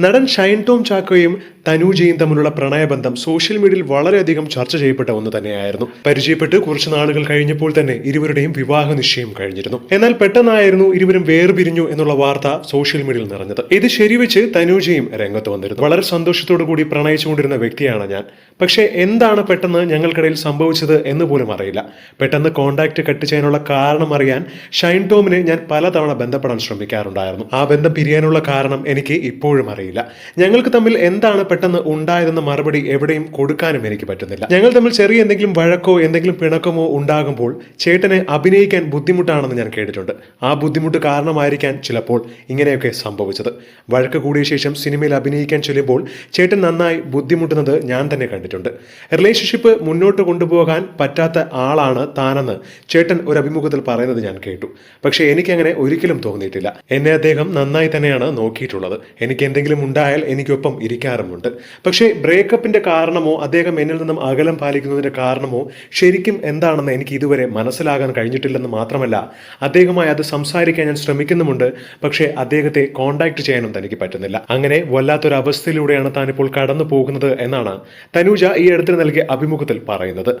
നടൻ ഷൈൻ ടോം ചാക്കോയും തനൂജയും തമ്മിലുള്ള പ്രണയബന്ധം സോഷ്യൽ മീഡിയയിൽ വളരെയധികം ചർച്ച ചെയ്യപ്പെട്ട ഒന്ന് തന്നെയായിരുന്നു. പരിചയപ്പെട്ട് കുറച്ച് നാളുകൾ കഴിഞ്ഞപ്പോൾ തന്നെ ഇരുവരുടെയും വിവാഹ നിശ്ചയം കഴിഞ്ഞിരുന്നു. എന്നാൽ പെട്ടെന്നായിരുന്നു ഇരുവരും വേർപിരിഞ്ഞു എന്നുള്ള വാർത്ത സോഷ്യൽ മീഡിയയിൽ നിറഞ്ഞത്. ഇത് ശരിവെച്ച് തനൂജയും രംഗത്ത് വന്നിരുന്നു. വളരെ സന്തോഷത്തോടു കൂടി പ്രണയിച്ചുകൊണ്ടിരുന്ന വ്യക്തിയാണ് ഞാൻ. പക്ഷേ എന്താണ് പെട്ടെന്ന് ഞങ്ങൾക്കിടയിൽ സംഭവിച്ചത് എന്ന് പോലും അറിയില്ല. പെട്ടെന്ന് കോണ്ടാക്ട് കട്ട് ചെയ്യാനുള്ള കാരണം അറിയാൻ ഷൈൻ ടോമിനെ ഞാൻ പലതവണ ബന്ധപ്പെടാൻ ശ്രമിക്കാറുണ്ടായിരുന്നു. ആ ബന്ധം പിരിയാനുള്ള കാരണം എനിക്ക് ഇപ്പോഴും അറിയില്ല. ഞങ്ങൾക്ക് തമ്മിൽ എന്താണ് പെട്ടെന്ന് ഉണ്ടായതെന്ന മറുപടി എവിടെയും കൊടുക്കാനും എനിക്ക് പറ്റുന്നില്ല. ഞങ്ങൾ തമ്മിൽ ചെറിയ എന്തെങ്കിലും വഴക്കോ എന്തെങ്കിലും പിണക്കമോ ഉണ്ടാകുമ്പോൾ ചേട്ടനെ അഭിനയിക്കാൻ ബുദ്ധിമുട്ടാണെന്ന് ഞാൻ കേട്ടിട്ടുണ്ട്. ആ ബുദ്ധിമുട്ട് കാരണമായിരിക്കാൻ ചിലപ്പോൾ ഇങ്ങനെയൊക്കെ സംഭവിച്ചത്. വഴക്ക് കൂടിയ ശേഷം സിനിമയിൽ അഭിനയിക്കാൻ ചെല്ലുമ്പോൾ ചേട്ടൻ നന്നായി ബുദ്ധിമുട്ടുന്നത് ഞാൻ തന്നെ കണ്ടിട്ടുണ്ട് റിലേഷൻഷിപ്പ് മുന്നോട്ട് കൊണ്ടുപോകാൻ പറ്റാത്ത ആളാണ് താനെന്ന് ചേട്ടൻ ഒരു അഭിമുഖത്തിൽ പറയുന്നത് ഞാൻ കേട്ടു. പക്ഷേ എനിക്കങ്ങനെ ഒരിക്കലും തോന്നിയിട്ടില്ല. എന്നെ അദ്ദേഹം നന്നായി തന്നെയാണ് നോക്കിയിട്ടുള്ളത്. എനിക്ക് എന്തെങ്കിലും ഉണ്ടായാൽ എനിക്കൊപ്പം ഇരിക്കാറുമുണ്ട്. പക്ഷേ ബ്രേക്കപ്പിന്റെ കാരണമോ അദ്ദേഹം എന്നിൽ നിന്നും അകലം പാലിക്കുന്നതിന്റെ കാരണമോ ശരിക്കും എന്താണെന്ന് എനിക്ക് ഇതുവരെ മനസ്സിലാകാൻ കഴിഞ്ഞിട്ടില്ലെന്ന് മാത്രമല്ല അദ്ദേഹമായി അത് സംസാരിക്കാൻ ഞാൻ ശ്രമിക്കുന്നുമുണ്ട്. പക്ഷേ അദ്ദേഹത്തെ കോണ്ടാക്ട് ചെയ്യാനും തനിക്ക് പറ്റുന്നില്ല. അങ്ങനെ വല്ലാത്തൊരു അവസ്ഥയിലൂടെയാണ് താനിപ്പോൾ കടന്നു പോകുന്നത് എന്നാണ് തനൂജ ഈ അടുത്തിടെ നൽകിയ അഭിമുഖത്തിൽ പറയുന്നത്.